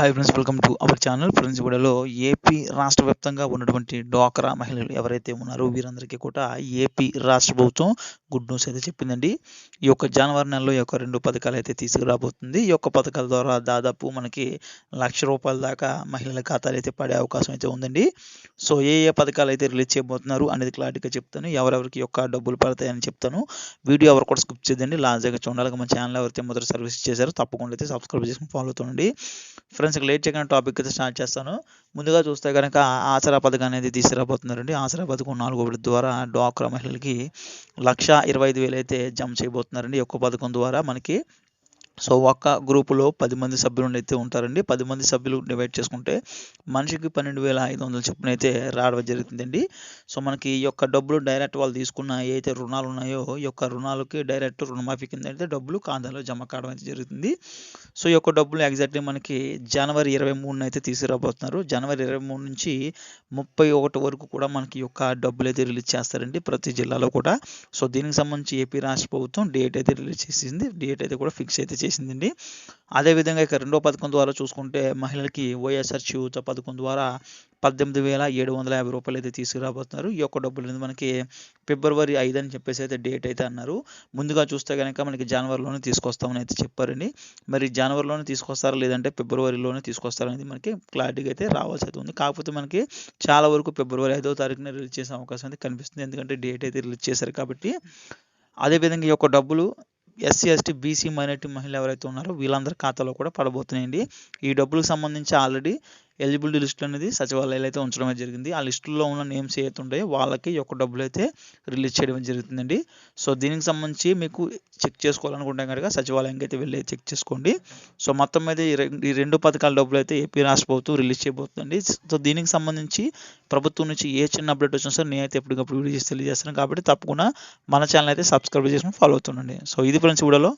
Hi friends welcome to our channel friends వీడియోలో AP రాష్ట్ర వ్యాప్తంగా ఉన్నటువంటి డ్వాక్రా మహిళలు ఎవరైతే ఉన్నారో వీరందరికీ కూడా ఏపీ రాష్ట్ర ప్రభుత్వం గుడ్ న్యూస్ అయితే చెప్పిందండి. ఈ యొక్క జనవరి నెలలో ఈ యొక్క రెండు పథకాలు అయితే తీసుకురాబోతుంది. ఈ యొక్క పథకాల ద్వారా దాదాపు మనకి లక్ష రూపాయల దాకా మహిళల ఖాతాలు అయితే పడే అవకాశం అయితే ఉందండి. సో ఏ ఏ పథకాలు అయితే రిలీజ్ చేయబోతున్నారు అనేది క్లారిటీగా చెప్తాను. ఎవరెవరికి యొక్క డబ్బులు పడతాయని చెప్తాను. వీడియో ఎవరు కూడా స్కిప్ చేయండి లాస్ట్ దగ్గర చూడాలి. మన ఛానల్ ఎవరైతే మొదటి సర్వీస్ చేశారో తప్పకుండా అయితే సబ్స్క్రైబ్ చేసుకుని ఫాలో అవుతుండండి. ఫ్రెండ్స్ ఇక లేట్ చేయకుండా టాపిక్ అయితే స్టార్ట్ చేస్తాను. ముందుగా చూస్తే కనుక ఆసరా పథకం అనేది తీసుకురాబోతున్నారండి. ఆసరా పథకం నాలుగో విడత ద్వారా డ్వాక్రా మహిళలకి లక్ష ఇరవై ఐదు వేలు అయితే జమ చేయబోతున్నారండి. ఒక్క పథకం ద్వారా మనకి సో ఒక్క గ్రూపులో పది మంది సభ్యులు అయితే ఉంటారండి. పది మంది సభ్యులు డివైడ్ చేసుకుంటే మనిషికి పన్నెండు వేల ఐదు వందల చొప్పున అయితే రావడం జరుగుతుందండి. సో మనకి ఈ యొక్క డబ్బులు డైరెక్ట్ వాళ్ళు తీసుకున్న ఏదైతే రుణాలు ఉన్నాయో ఈ యొక్క రుణాలకి డైరెక్ట్ రుణమాఫీ కింద అయితే డబ్బులు ఖాతాలో జమ కావడం అయితే జరుగుతుంది. సో ఈ యొక్క డబ్బులు ఎగ్జాక్ట్లీ మనకి జనవరి ఇరవై మూడున అయితే తీసుకురాబోతున్నారు. జనవరి ఇరవై మూడు నుంచి ముప్పై ఒకటి వరకు కూడా మనకి ఈ యొక్క డబ్బులు అయితే రిలీజ్ చేస్తారండి ప్రతి జిల్లాలో కూడా. సో దీనికి సంబంధించి ఏపీ రాష్ట్ర ప్రభుత్వం డేట్ అయితే రిలీజ్ చేసింది. డేట్ అయితే కూడా ఫిక్స్ అయితే చేసిందండి. అదేవిధంగా ఇక రెండో పథకం ద్వారా చూసుకుంటే మహిళలకి వైఎస్ఆర్ చేయూత పథకం ద్వారా పద్దెనిమిది వేల ఏడు వందల యాభై రూపాయలు అయితే తీసుకురాబోతున్నారు. ఈ యొక్క డబ్బులు అనేది మనకి ఫిబ్రవరి ఐదు అని చెప్పేసి అయితే డేట్ అయితే అన్నారు. ముందుగా చూస్తే కనుక మనకి జనవరిలోనే తీసుకొస్తామని అయితే చెప్పారండి. మరి జనవరిలోనే తీసుకొస్తారా లేదంటే ఫిబ్రవరిలోనే తీసుకొస్తారనేది మనకి క్లారిటీగా అయితే రావాల్సి అయితే ఉంది. కాకపోతే మనకి చాలా వరకు ఫిబ్రవరి ఐదో తారీఖున రిలీజ్ చేసే అవకాశం అయితే కనిపిస్తుంది. ఎందుకంటే డేట్ అయితే రిలీజ్ చేశారు కాబట్టి. అదేవిధంగా ఈ యొక్క డబ్బులు ఎస్సీ ఎస్టీ బీసీ మైనార్టీ మహిళలు ఎవరైతే ఉన్నారో వీళ్ళందరి ఖాతాలో కూడా పడబోతున్నాయండి. ఈ డబ్బులకు సంబంధించి ఆల్రెడీ ఎలిజిబిలిటీ లిస్టు అనేది సచివాలయాలు అయితే ఉంచడం జరిగింది. ఆ లిస్టులో ఉన్న నేమ్స్ ఏవైతే ఉంటాయో వాళ్ళకి యొక్క డబ్బులు అయితే రిలీజ్ చేయడం జరుగుతుందండి. సో దీనికి సంబంధించి మీకు చెక్ చేసుకోవాలనుకుంటే కనుక సచివాలయంకి అయితే వెళ్ళి చెక్ చేసుకోండి. సో మొత్తం మీద ఈ రెండు పథకాల డబ్బులు అయితే ఏపీ రాష్ట్ర ప్రభుత్వం రిలీజ్ చేయబోతుందండి. సో దీనికి సంబంధించి ప్రభుత్వం నుంచి ఏ చిన్న అప్డేట్ వచ్చినా సరే నేనైతే ఎప్పటికప్పుడు వీడియో చేసి తెలియజేస్తాను. కాబట్టి తప్పకుండా మన ఛానల్ అయితే సబ్స్క్రైబ్ చేసుకుని ఫాలో అవుతుండండి. సో ఇది ఫ్రెండ్స్ వీడియోలో.